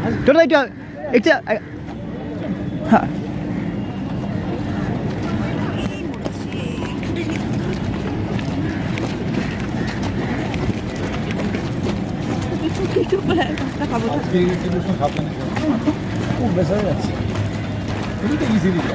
Don't like that. It's a. I, huh. Besser jetzt. Bitte easy wieder.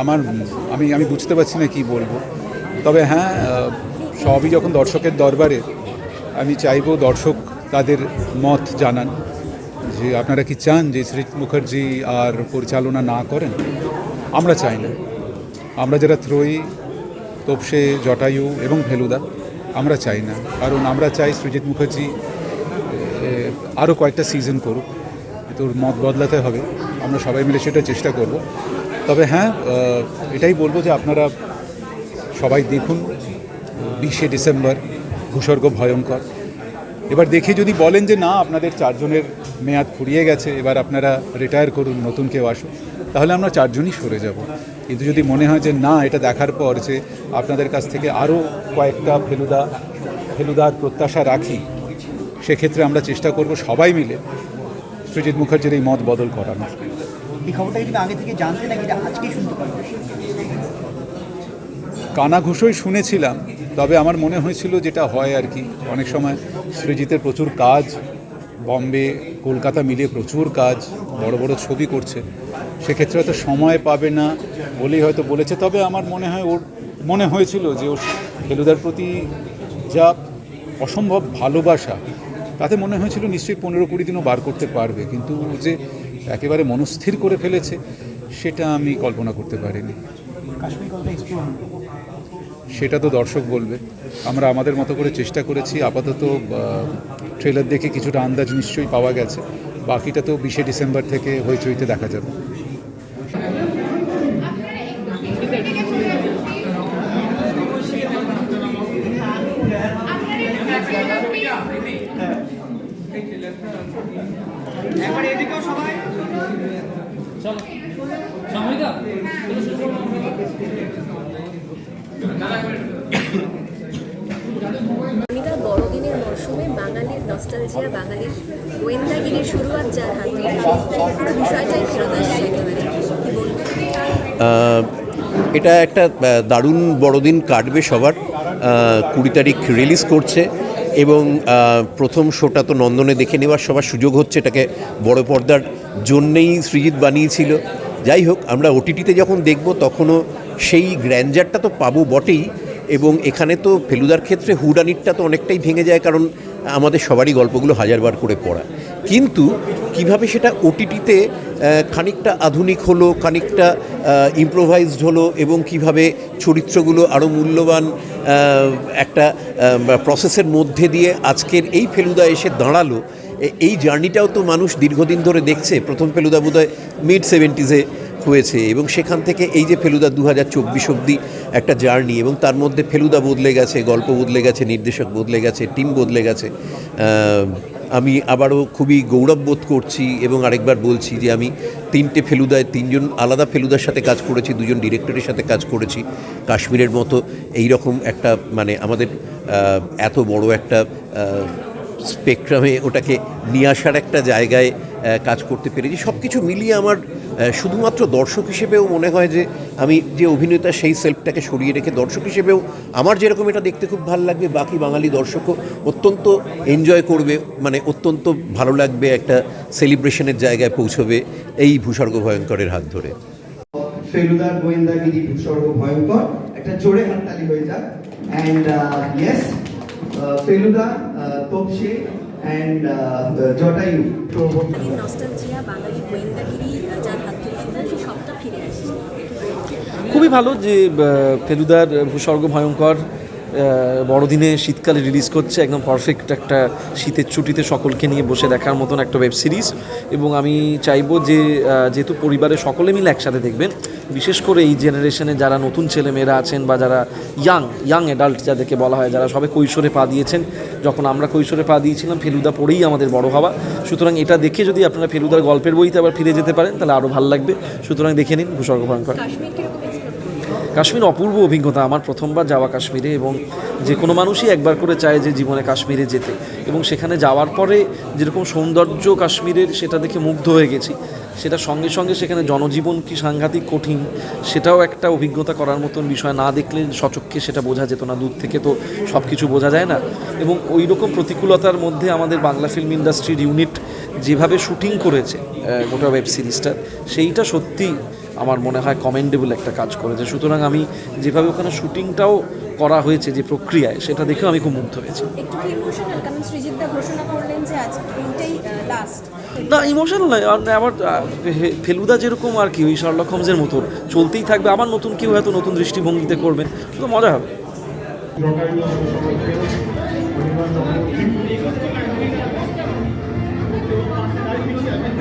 আমার, আমি আমি বুঝতে পারছি না কি বলব। তবে হ্যাঁ সবই যখন দর্শকের দরবারে, আমি চাইব দর্শক তাদের মত জানান। যে আপনারা কি চান যে শ্রীত মুখার্জি আর পরিচালনা না করেন? আমরা চাই না। আমরা যারা ত্রয়ী, তোপসে, জটায়ু এবং ফেলুদা, আমরা চাই না। কারণ আমরা চাই সৃজিত মুখার্জি আরও কয়েকটা সিজন করুক। তোর মত বদলাতে হবে। আমরা সবাই মিলে সেটা চেষ্টা করব। তবে হ্যাঁ এটাই বলব যে আপনারা সবাই দেখুন, বিশে ডিসেম্বর ভূস্বর্গ ভয়ঙ্কর। এবার দেখে যদি বলেন যে না, আপনাদের চারজনের মেয়াদ ফুরিয়ে গেছে, এবার আপনারা রিটায়ার করুন, নতুন কেউ আসুন তাহলে আমরা চারজনই সরে যাব। কিন্তু যদি মনে হয় যে না, এটা দেখার পর যে আপনাদের কাছ থেকে আরও কয়েকটা ফেলুদা, ফেলুদার প্রত্যাশা রাখি, সেক্ষেত্রে আমরা চেষ্টা করব সবাই মিলে সৃজিত মুখার্জির এই মত বদল করানোর। এই খবরটা কি আগে থেকে জানতে নাকি আজকেই শুনতে পারবে? কানাঘুষোই শুনেছিলাম, তবে আমার মনে হয়েছিল যেটা হয় আর কি। অনেক সময় সৃজিতের প্রচুর কাজ, বম্বে, কলকাতা মিলিয়ে প্রচুর কাজ, বড় বড় ছবি করছে। সেক্ষেত্রে হয়তো সময় পাবে না বলেই হয়তো বলেছে, তবে আমার মনে হয় ওর, মনে হয়েছিল যে ওর ফেলুদার প্রতি যা অসম্ভব ভালোবাসা, তাতে মনে হয়েছিল নিশ্চয়ই পনেরো কুড়ি দিনও বার করতে পারবে। কিন্তু যে একেবারে মনস্থির করে ফেলেছে সেটা আমি কল্পনা করতে পারিনি। সেটা তো দর্শক বলবে। আমরা আমাদের মতো করে চেষ্টা করেছি আপাতত ট্রেলার দেখে কিছুটা আন্দাজ নিশ্চয়ই পাওয়া গেছে। বাকিটা তো বিশে ডিসেম্বর থেকে হইচইতে দেখা যাবে। মরশুমে বাঙালির নস্টালজিয়া বাঙালির গোয়েন্দাগিরির শুরুয়াত যার হাত বিষয়টাই ফেরত এটা একটা দারুণ বড়দিন কাটবে সবার। কুড়ি তারিখ রিলিজ করছে এবং প্রথম শোটা তো নন্দনে দেখে নেওয়ার সবার সুযোগ হচ্ছে। এটাকে বড় পর্দার জন্যেই সৃজিৎ বানিয়েছিল। যাই হোক, আমরা ওটিটিতে যখন দেখব, তখনও সেই গ্র্যান্ডারটা তো পাবো বটেই। এবং এখানে তো ফেলুদার ক্ষেত্রে হুডানিটটা তো অনেকটাই ভেঙে যায়, কারণ আমাদের সবারই গল্পগুলো হাজারবার করে পড়া। কিন্তু কীভাবে সেটা ওটিটিতে খানিকটা আধুনিক হলো, খানিকটা ইম্প্রোভাইজড হলো এবং কীভাবে চরিত্রগুলো আরও মূল্যবান একটা প্রসেসের মধ্যে দিয়ে আজকের এই ফেলুদা এসে দাঁড়াল এই জার্নিটাও তো মানুষ দীর্ঘদিন ধরে দেখছে। প্রথম ফেলুদা বোধহয় মিড সেভেন্টিজে হয়েছে এবং সেখান থেকে এই যে ফেলুদা দু হাজার চব্বিশ অব্দি একটা জার্নি এবং তার মধ্যে ফেলুদা বদলে গেছে, গল্প বদলে গেছে, নির্দেশক বদলে গেছে, টিম বদলে গেছে আমি আবারও খুবই গৌরব বোধ করছি এবং আরেকবার বলছি যে আমি তিনটে ফেলুদায়, তিনজন আলাদা ফেলুদার সাথে কাজ করেছি, দুজন ডিরেক্টরের সাথে কাজ করেছি। কাশ্মীরের মতো এই রকম একটা মানে আমাদের এত বড় একটা স্পেকট্রামে ওটাকে নিয়ে আসার একটা জায়গায় কাজ করতে পেরেছি। সব কিছু মিলিয়ে আমার শুধুমাত্র দর্শক হিসেবেও মনে হয় যে আমি যে অভিনেতা সেই সেলফটাকে সরিয়ে রেখে দর্শক হিসেবেও আমার যেরকম এটা দেখতে খুব ভালো লাগবে, বাকি বাঙালি দর্শকও অত্যন্ত এনজয় করবে মানে অত্যন্ত ভালো লাগবে, একটা সেলিব্রেশনের জায়গায় পৌঁছবে এই ভূস্বর্গ ভয়ঙ্করের হাত ধরে। ফেলুদার গোয়েন্দাগিরি ভয়ঙ্কর, একটা জোরে হাততালি হয়ে যাক। And yes Feluda Topshe and Jatayu বাঙালির নস্টালজিয়া বাঙালির গোয়েন্দাগিরি যার হাত ধরে শুরু সেই সবটা ফিরে আসছে। খুবই ভালো যে ফেলুদার ভূস্বর্গ ভয়ঙ্কর বড়দিনে শীতকালে রিলিজ করছে একদম পারফেক্ট একটা শীতের ছুটিতে সকলকে নিয়ে বসে দেখার মতন একটা ওয়েব সিরিজ এবং আমি চাইব যে যেহেতু পরিবারের সকলে মিলে একসাথে দেখবেন বিশেষ করে এই জেনারেশনে যারা নতুন ছেলেমেয়েরা আছেন বা যারা ইয়াং ইয়াং অ্যাডাল্ট যাদেরকে বলা হয়, যারা সবে কৈশোরে পা দিয়েছেন, যখন আমরা কৈশোরে পা দিয়েছিলাম, ফেলুদা পড়েই আমাদের বড় হওয়া। সুতরাং এটা দেখে যদি আপনারা ফেলুদার গল্পের বইতে আবার ফিরে যেতে পারেন, তাহলে আরও ভালো লাগবে। সুতরাং দেখে নিন ভূস্বর্গ ভয়ঙ্কর। কাশ্মীর অপূর্ব অভিজ্ঞতা। আমার প্রথমবার যাওয়া কাশ্মীরে এবং যে কোনো মানুষই একবার করে চায় যে জীবনে কাশ্মীরে যেতে। এবং সেখানে যাওয়ার পরে যেরকম সৌন্দর্য কাশ্মীরের, সেটা দেখে মুগ্ধ হয়ে গেছি। সেটা সঙ্গে সঙ্গে সেখানে জনজীবন কি সাংঘাতিক কঠিন, সেটাও একটা অভিজ্ঞতা করার মতন বিষয়। না দেখলে সচক্ষে সেটা বোঝা যেত না, দূর থেকে তো সব কিছু বোঝা যায় না। এবং ওই রকম প্রতিকূলতার মধ্যে আমাদের বাংলা ফিল্ম ইন্ডাস্ট্রির ইউনিট যেভাবে শুটিং করেছে গোটা ওয়েব সিরিজটা সেইটা সত্যি আমার মনে হয় কমেন্ডেবল একটা কাজ করেছে। সুতরাং আমি যেভাবে ওখানে শুটিংটাও করা হয়েছে যে প্রক্রিয়ায় সেটা দেখেও আমি খুব মুগ্ধ হয়েছি। না ইমোশনাল নয়। আবার ফেলুদা যেরকম আর কি ওই শার্লক হোমসের মতো চলতেই থাকবে। আবার নতুন কেউ হয়তো নতুন দৃষ্টিভঙ্গিতে করবেন শুধু মজা হবে।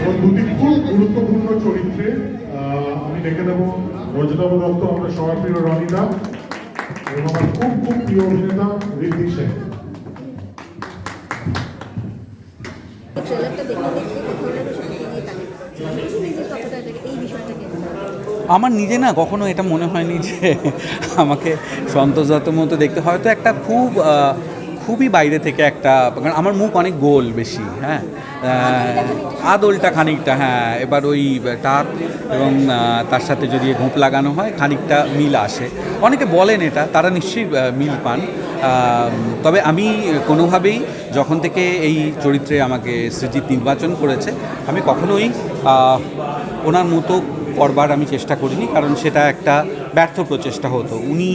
এবং দুটি খুব গুরুত্বপূর্ণ চরিত্রে আমি ডেকে দেবো রজতাব দত্ত আমরা সবার প্রিয় এবং আমার খুব খুব প্রিয় অভিনেতা সেন। দেখে দেখে আমার নিজে না কখনো এটা মনে হয়নি যে আমাকে সন্তোষ দত্তর মতো দেখতে হয়তো একটা খুব আহ, খুবই বাইরে থেকে একটা, কারণ আমার মুখ অনেক গোল বেশি হ্যাঁ। আদলটা খানিকটা হ্যাঁ এবার ওই টাক এবং তার সাথে যদি ঘুঁপ লাগানো হয়, খানিকটা মিল আসে। অনেকে বলেন এটা, তারা নিশ্চয়ই মিল পান। তবে আমি কোনোভাবেই যখন থেকে এই চরিত্রে আমাকে সৃজিত নির্বাচন করেছে, আমি কখনোই ওনার মতো করবার আমি চেষ্টা করিনি, কারণ সেটা একটা ব্যর্থ প্রচেষ্টা হতো। উনি,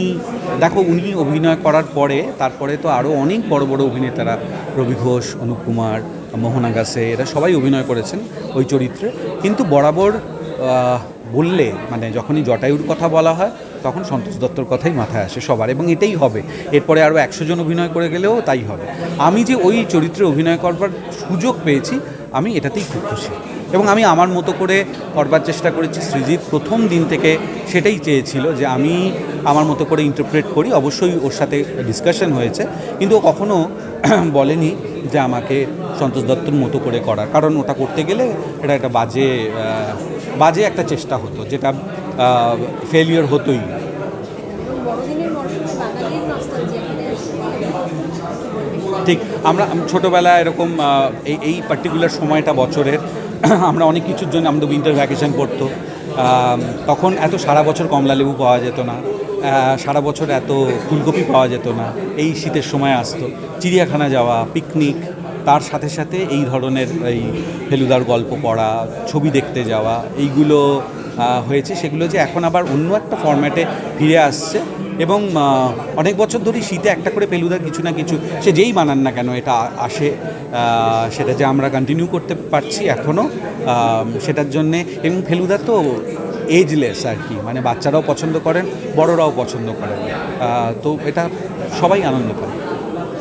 দেখো, উনি অভিনয় করার পরে, তারপরে তো আরও অনেক বড় বড় অভিনেতারা, রবি ঘোষ, অনুপ কুমার, মোহনা গাছে, এরা সবাই অভিনয় করেছেন ওই চরিত্রে। কিন্তু বরাবর বললে মানে যখনই জটায়ুর কথা বলা হয়, তখন সন্তোষ দত্তর কথাই মাথায় আসে সবার, এবং এটাই হবে। এরপরে আরও একশো জন অভিনয় করে গেলেও তাই হবে। আমি যে ওই চরিত্রে অভিনয় করবার সুযোগ পেয়েছি, আমি এটাতেই খুব খুশি। এবং আমি আমার মতো করে করবার চেষ্টা করেছি। সৃজিৎ প্রথম দিন থেকে সেটাই চেয়েছিল যে আমি আমার মতো করে ইন্টারপ্রেট করি। অবশ্যই ওর সাথে ডিসকাশন হয়েছে। কিন্তু ও কখনো বলেনি যে আমাকে সন্তোষ দত্তর মতো করে করার। কারণ ওটা করতে গেলে এটা একটা বাজে বাজে একটা চেষ্টা হতো যেটা ফেলিওর হতোই। ঠিক আমরা আম- ছোটোবেলায় এরকম এই এই পার্টিকুলার সময়টা বছরের আমরা অনেক কিছুর জন্য আমাদের উইন্টার ভ্যাকেশন পড়তো তখন এত সারা বছর কমলা লেবু পাওয়া যেত না সারা বছর এত ফুলকপি পাওয়া যেত না, এই শীতের সময় আসতো। চিড়িয়াখানা যাওয়া পিকনিক তার সাথে সাথে এই ধরনের এই ফেলুদার গল্প পড়া, ছবি দেখতে যাওয়া, এইগুলো হয়েছে। সেগুলো যে এখন আবার অন্য একটা ফর্ম্যাটে ফিরে আসছে। এবং অনেক বছর ধরেই শীতে একটা করে ফেলুদার কিছু না কিছু, সে যেই বানান না কেন এটা আসে সেটা যে আমরা কন্টিনিউ করতে পারছি এখনও সেটার জন্যে, এবং ফেলুদা তো এজলেস আর কি মানে বাচ্চারাও পছন্দ করেন, বড়রাও পছন্দ করেন তো এটা সবাই আনন্দ পায়